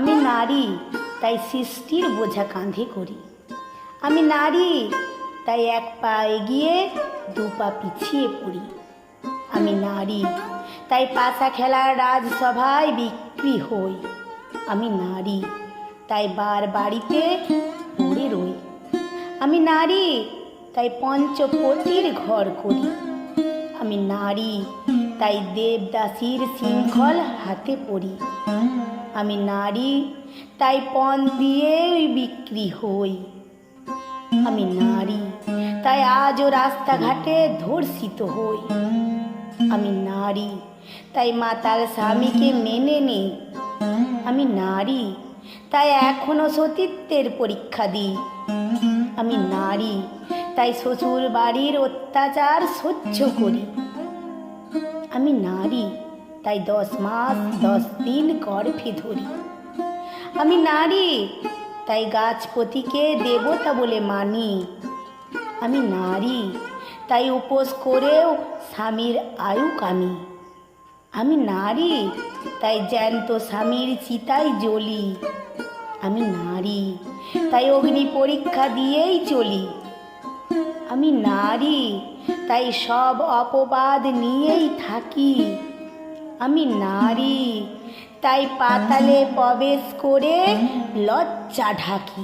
আমি নারী, তাই সৃষ্টির বোঝা কাঁধে করি। আমি নারী, তাই এক পা এগিয়ে দু পা পিছিয়ে পড়ি। আমি নারী, তাই পাশা খেলার রাজসভায় বিক্রি হই। আমি নারী, তাই বার বাড়িতে পড়ে রই। আমি নারী, তাই পঞ্চপতির ঘর করি। আমি নারী, তাই দেবদাসীর শৃঙ্খল হাতে পড়ি। আমি নারী, তাই পণ দিয়েই বিক্রি হই। আমি নারী, তাই আজও রাস্তাঘাটে ধর্ষিত হই। আমি নারী, তাই মাতার স্বামীকে মেনে নিই। আমি নারী, তাই এখনও সতীত্বের পরীক্ষা দিই। আমি নারী, তাই শ্বশুর বাড়ির অত্যাচার সহ্য করি। আমি নারী তাই দশ মাস, দশ দিন গর্ভে ধরি আমি নারী, তাই গাছপতিকে দেবতা বলে মানি। আমি নারী, তাই উপোস করেও স্বামীর আয়ু কামি। আমি নারী, তাই জ্যান্ত স্বামীর চিতায় জ্বলি। আমি নারী, তাই অগ্নি পরীক্ষা দিয়েই চলি। আমি নারী, তাই সব অপবাদ নিয়েই থাকি। আমি নারী তাই পাতালে প্রবেশ করে লজ্জা ঢাকি।